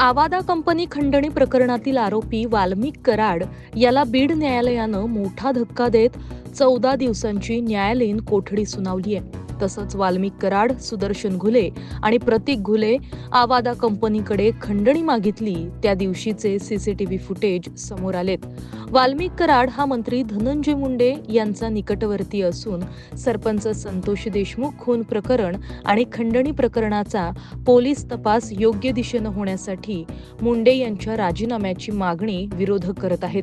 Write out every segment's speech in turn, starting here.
आवादा company खंडणी प्रकरणातील आरोपी वाल्मिक कराड याला बीड न्यायालयानं मोठा धक्का देत चौदा दिवसांची न्यायालयीन कोठडी सुनावली आहे. तसंच वाल्मिक कराड सुदर्शन घुले आणि प्रतीक घुले आवादा कंपनीकडे खंडणी मागितली. त्या दिवशीचे सीसीटीव्ही फुटेज समोर आलेत. वाल्मिक कराड हा मंत्री धनंजय मुंडे यांचा निकटवर्ती असून सरपंच संतोष देशमुख खून प्रकरण आणि खंडणी प्रकरणाचा पोलीस तपास योग्य दिशेनं होण्यासाठी मुंडे यांच्या राजीनाम्याची मागणी विरोधक करत आहेत.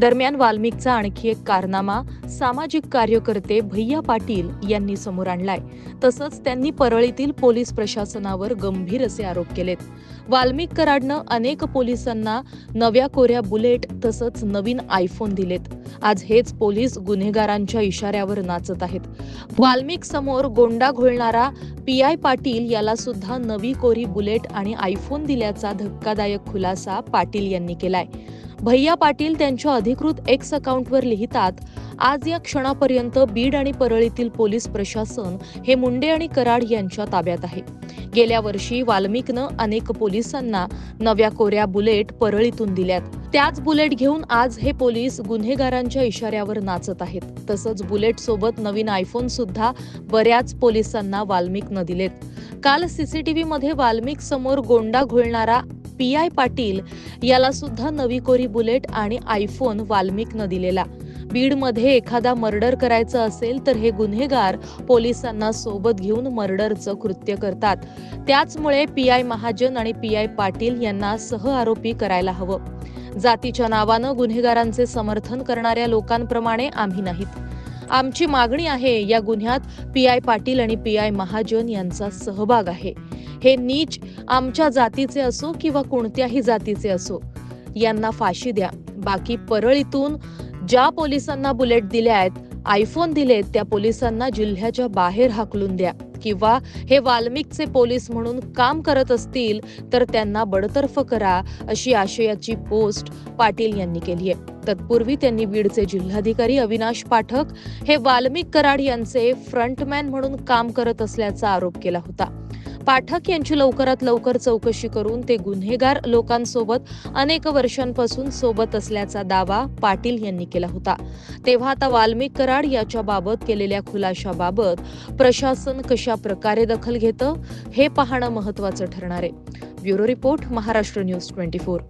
दरम्यान वाल्मिकचा आणखी एक कारनामा सामाजिक कार्यकर्ते भैया पाटील यांनी समोर आणलाय. तसंच त्यांनी परळीतील पोलीस प्रशासनावर गंभीर असे आरोप केलेत. वाल्मिक कराडनं अनेक पोलिसांना नव्या कोऱ्या बुलेट तसंच नवीन आयफोन दिलेत. आज हेच पोलीस गुन्हेगारांच्या इशाऱ्यावर नाचत आहेत. वाल्मिक समोर गोंडा घोळणारा पी आय पाटील याला सुद्धा नवी कोरी बुलेट आणि आयफोन दिल्याचा धक्कादायक खुलासा पाटील यांनी केलाय. भैया पाटील त्यांच्या अधिकृत एक्स अकाउंटवर लिहितात आज या क्षणापर्यंत बीड आणि परळीतील पोलीस प्रशासन हे मुंडे आणि कराड यांच्या ताब्यात आहे. गेल्या वर्षी वाल्मिकनं अनेक पोलिसांना नव्या कोऱ्या बुलेट परळीतून दिल्यात. त्याच बुलेट घेऊन आज हे पोलीस गुन्हेगारांच्या इशाऱ्यावर नाचत आहेत. तसंच बुलेट सोबत नवीन आयफोन सुद्धा बऱ्याच पोलिसांना वाल्मिकनं दिलेत. काल सीसीटीव्ही मध्ये वाल्मिक समोर गोंडा घोळणारा पी आय पाटील याला सुद्धा नवी कोरी बुलेट आणि आयफोन वाल्मिकनं दिलेला. बीडमध्ये एखादा मर्डर करायचं असेल तर हे गुन्हेगार पोलिसांना सोबत घेऊन मर्डरचं कृत्य करतात. त्याचमुळे पी आय महाजन आणि पी आय पाटील यांना सह आरोपी करायला हवं. जातीच्या नावानं गुन्हेगारांचे समर्थन करणाऱ्या लोकांप्रमाणे आम्ही नाहीत. आमची मागणी आहे या गुन्ह्यात पी आय पाटील आणि पी आय महाजन यांचा सहभाग आहे. हे नीच आमच्या जातीचे असो किंवा कोणत्याही जातीचे असो यांना फाशी द्या. बाकी परळीतून ज्या पोलिसांना बुलेट दिल्या आहेत आयफोन दिलेत त्या पोलिसांना जिल्ह्याच्या बाहेर हाकलून द्या. किंवा हे वाल्मिकचे पोलीस म्हणून काम करत असतील तर त्यांना बडतर्फ करा अशी आशयाची पोस्ट पाटील यांनी केली आहे. तत्पूर्वी त्यांनी बीडचे जिल्हाधिकारी अविनाश पाठक हे वाल्मिक कराड यांचे फ्रंटमॅन म्हणून काम करत असल्याचा आरोप केला होता. पाठक यांची लवकरात लवकर चौकशी करून ते गुन्हेगार लोकांसोबत अनेक वर्षांपासून सोबत असल्याचा दावा पाटील यांनी केला होता. तेव्हा आता वाल्मिक कराड याच्या बाबत केलेल्या खुलाशाबाबत प्रशासन कशा प्रकारे दखल घेतं हे पाहणं महत्वाचं ठरणार आहे. Bureau report Maharashtra news twenty four.